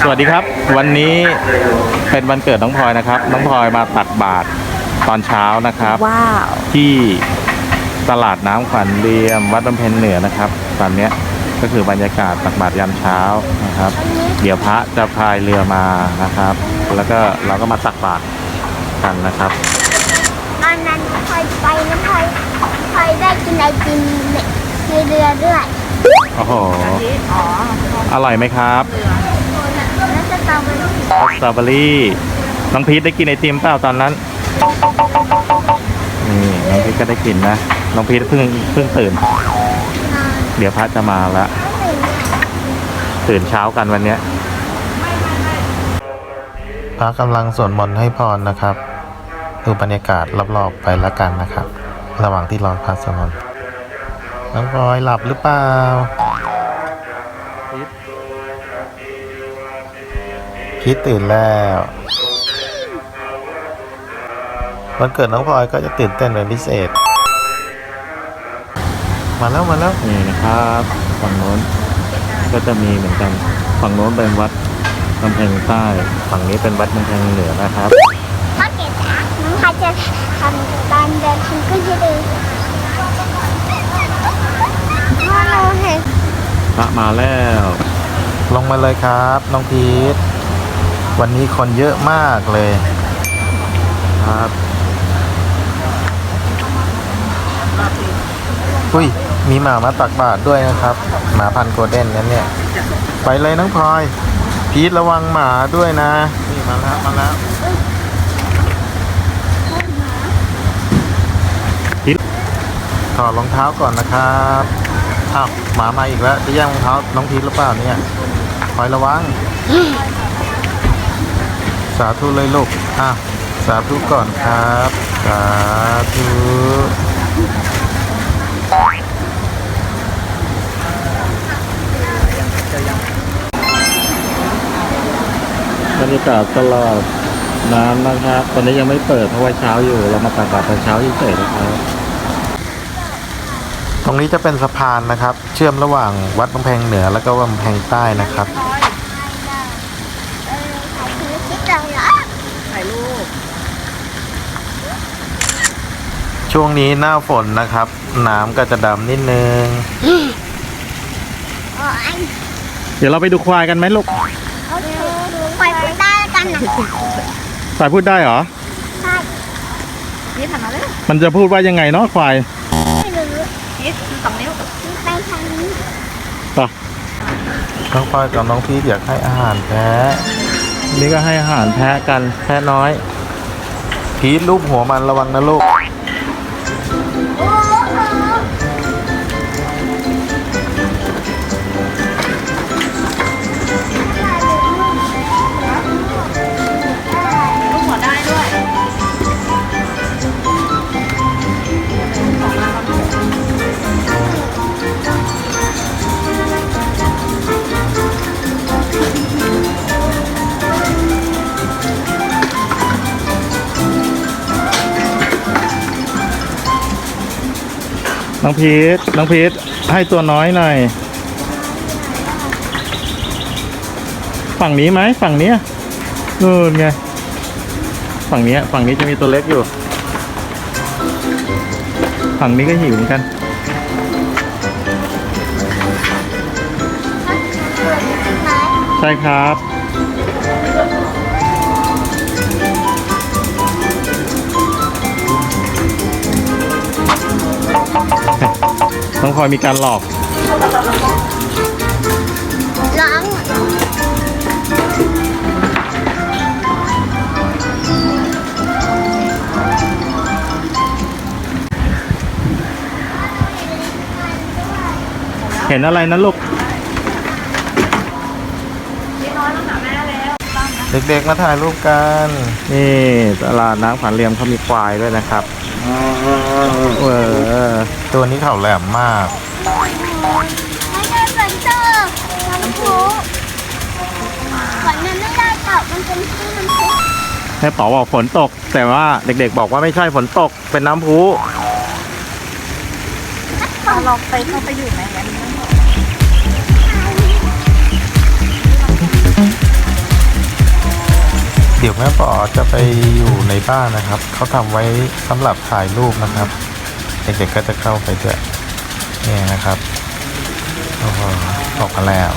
สวัสดีครับ วันนี้เป็นวันเกิดน้องพลอยนะครับ น้องพลอยมาตักบาตรตอนเช้านะครับว้าวที่ตลาดน้ำขวัญเรียมวัดบำเพ็ญเหนือนะครับ ตอนเนี้ยก็คือบรรยากาศตักบาตรยามเช้านะครับ เดี๋ยวพระจะพายเรือมานะครับ แล้วก็เราก็มาตักบาตรกันนะครับตอนนั้นพลอยไปนะพลอยพลอยได้กินไอติมในเรือด้วย โอ้โหอ๋ออร่อยไหมครับแล้วสตรอเบอรี่สตรอเบอรี่น้องพีทได้กินไอติมเปล่าตอนนั้น นี่น้องพีทก็ได้กินนะ น้องพีทเพิ่งเพิ่งตื่น เดี๋ยวพระจะมาละ ตื่นเช้ากันวันเนี้ย พระกำลังสวดมนต์ให้พรนะครับ ดูบรรยากาศรอบๆไปละกันนะครับ ระหว่างที่รอพระสวดมนต์น้องพลอยหลับหรือเปล่า พีทตื่นแล้ววันเกิดน้องพลอยก็จะตื่นเต้นเป็นพิเศษ มาแล้วมาแล้วนี่นะครับฝั่งโน้นก็จะมีเหมือนกันฝั่งโน้นเป็นวัดกำแพงใต้ฝั่งนี้เป็นวัดกำแพงเหนือนะครับพ่อเก๋จ๋าน้องพายจะทำตอนเดินชิงขึ้นให้ดูพ่อเราเห็นพระมาแล้ว ลงมาเลยครับ น้องพีท วันนี้คนเยอะมากเลยครับอุ้ย มีหมามาตักบาตรด้วยนะครับ หมาพันโกลเด้นนั่นเนี่ย ไปเลยน้องพลอย พีทระวังหมาด้วยนะ นี่มาแล้วมาแล้วพีทถอดรองเท้าก่อนนะครับอ้าวหมามาอีกแล้ว จะแย่งรองเท้าน้องพีทหรือเปล่าเนี่ย คอยระวังาธุเลยลูกอะสาธุก่อนครับ สาธุบรรยากาศตลอดน้ำนะครับ ตอนนี้ยังไม่เปิดเพราะว่าเช้าอยู่ เรามาตักบาตรตอนเช้าเฉยๆนะครับ ตรงนี้จะเป็นสะพานนะครับ เชื่อมระหว่างวัดกำแพงเหนือแล้วก็วัดกำแพงใต้นะครับ เออถ่ายคลิปคิดเลยเหรอ ถ่ายรูป ช่วงนี้หน้าฝนนะครับ น้ำก็จะดำนิดนึงโอ้ยเดี๋ยวเราไปดูควายกันไหมลูกโอเคปล่อยพูดได้แล้วกันนะควายพูดได้เหรอ ใช่นี่ทำมาเลยมันจะพูดว่ายังไงเนาะควายไม่รู้นี่สองนิ้วไปทางนี้ต่อน้องพลอยกับน้องพีทอยากให้อาหารแพะนี่ก็ให้อาหารแพะกันแพะน้อย พีทลูบหัวมันระวังนะลูก น้องพีทน้องพีทให้ตัวน้อยหน่อย ฝั่งนี้ไหมฝั่งเนี้ยนู่นไง ฝั่งเนี้ย ฝั่งนี้จะมีตัวเล็กอยู่ ฝั่งนี้ก็หิวเหมือนกัน ใช่ครับ น้องพลอยมีการหลอก ร้องเห็นอะไรนะลูกนี่น้อยต้องหาแม่แล้วต้องนะเด็กๆ มาถ่ายรูปกัน นี่ตลาดน้ำขวัญเรียมเขามีควายด้วยนะครับ เออตัวนี้เขาแหลมมากไม่ได้ฝนตกน้ำพุฝนมันไม่ได้ตกมันเป็นที่น้ำพุให้ป๋อบอกฝนตก แต่ว่าเด็กๆ บอกว่าไม่ใช่ฝนตกเป็นน้ำพุเราลองไปเข้าไปอยู่ไหมงั้น เดี๋ยวแม่ปอจะไปอยู่ในบ้านนะครับ เขาทำไว้สำหรับถ่ายรูปนะครับ เด็กๆก็จะเข้าไปด้วยนี่นะครับโอ้โหออกมาแล้ว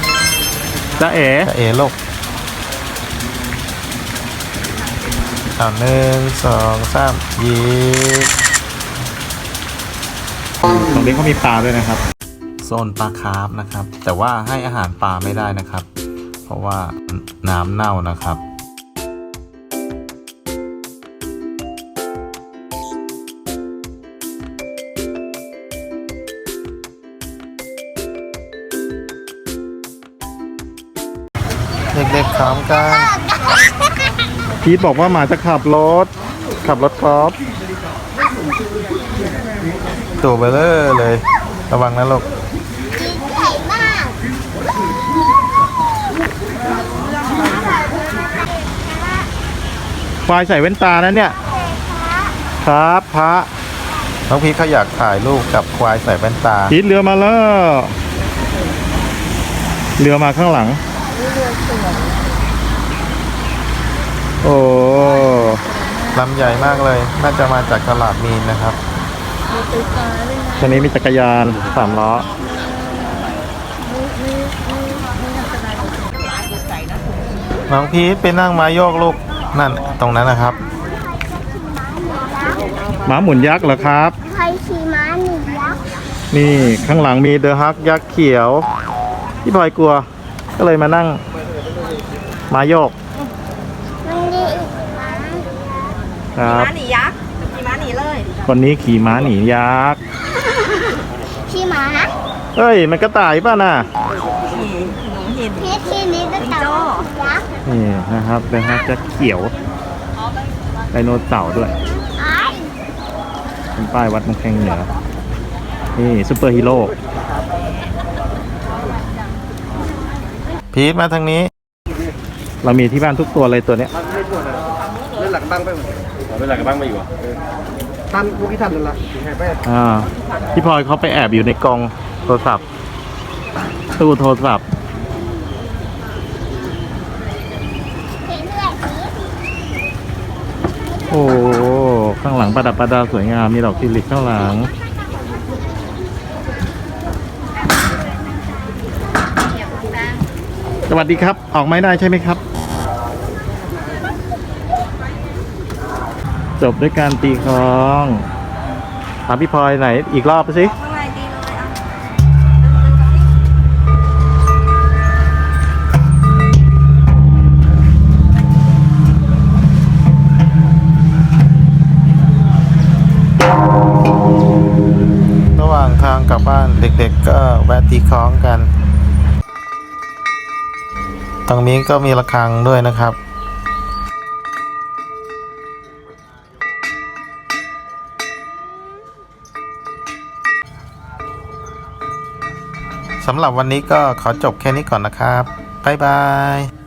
จ้าเอ๋จ้าเอ๋ลูกเอาหนึ่งสองสามยีบตรงนี้เขามีปลาด้วยนะครับ โซนปลาคาร์ฟนะครับ แต่ว่าให้อาหารปลาไม่ได้นะครับ เพราะว่าน้ำเน่านะครับ เด็กๆขำกัน พีทบอกว่าหมาจะขับรถ ขับรถกอล์ฟตัวเบลเลอร์เลย ระวังนะลูกใหญ่มากควายใส่แว่นตานะเนี่ย ครับพระน้องพีทเขาอยากถ่ายรูปกับควายใส่แว่นตา พีทเรือมาแล้ว เรือมาข้างหลัง โอ้ลำใหญ่มากเลย น่าจะมาจากตลาดมีนนะครับตอนนี้มีจักรยานสามล้อน้องพีทไปนั่งมาโยกลูก นั่นตรงนั้นนะครับหมาหมุนยักษ์เหรอครับ ใครขี่ม้าหนึ่งยักษ์นี่ข้างหลังมีเดอะฮักยักษ์เขียว พี่พลอยกลัว ก็เลยมานั่งมาโยกมันมีอีกม้าครับม้าหนียักษ์ขี่ม้าหนีเลยคนนี้ขี่ม้าหนียักษ์ขี่ม้าเฮ้ย มันกระต่ายป่ะน่ะ ขี่หนูเห็นพี่ขี่นี้ก็แต่ว่ายักษ์นี่นะครับเดอะฮักยักษ์เขียวไดโนเสาร์ด้วยไอ้เป็นป้ายวัดมังแขงเหนือนี่ซูเปอร์ฮีโร่ พีทมาทางนี้ เรามีที่บ้านทุกตัวเลยตัวเนี้ยเล่นหลังบ้างไปเล่นหลังบ้างไปอยู่อะทำพวกที่ทำนั่นละแค่แม่อ่าพี่พลอยเขาไปแอบอยู่ในกล่องโทรศัพท์ตู้โทรศัพท์เห็นด้วยสิโอ้โหข้างหลังประดับประดาสวยงามมีดอกทิวลิปข้างหลัง ส วัสดีครับ ออกไม่ได้ใช่ไหมครับ จบด้วยการตีคล้องถามพี่พลอยไหนอีกรอบสิระหว่างทางกลับบ้านเด็กๆก็แวะตีคล้องกัน ตรงนี้ก็มีระฆังด้วยนะครับสำหรับวันนี้ก็ขอจบแค่นี้ก่อนนะครับ บ๊ายบาย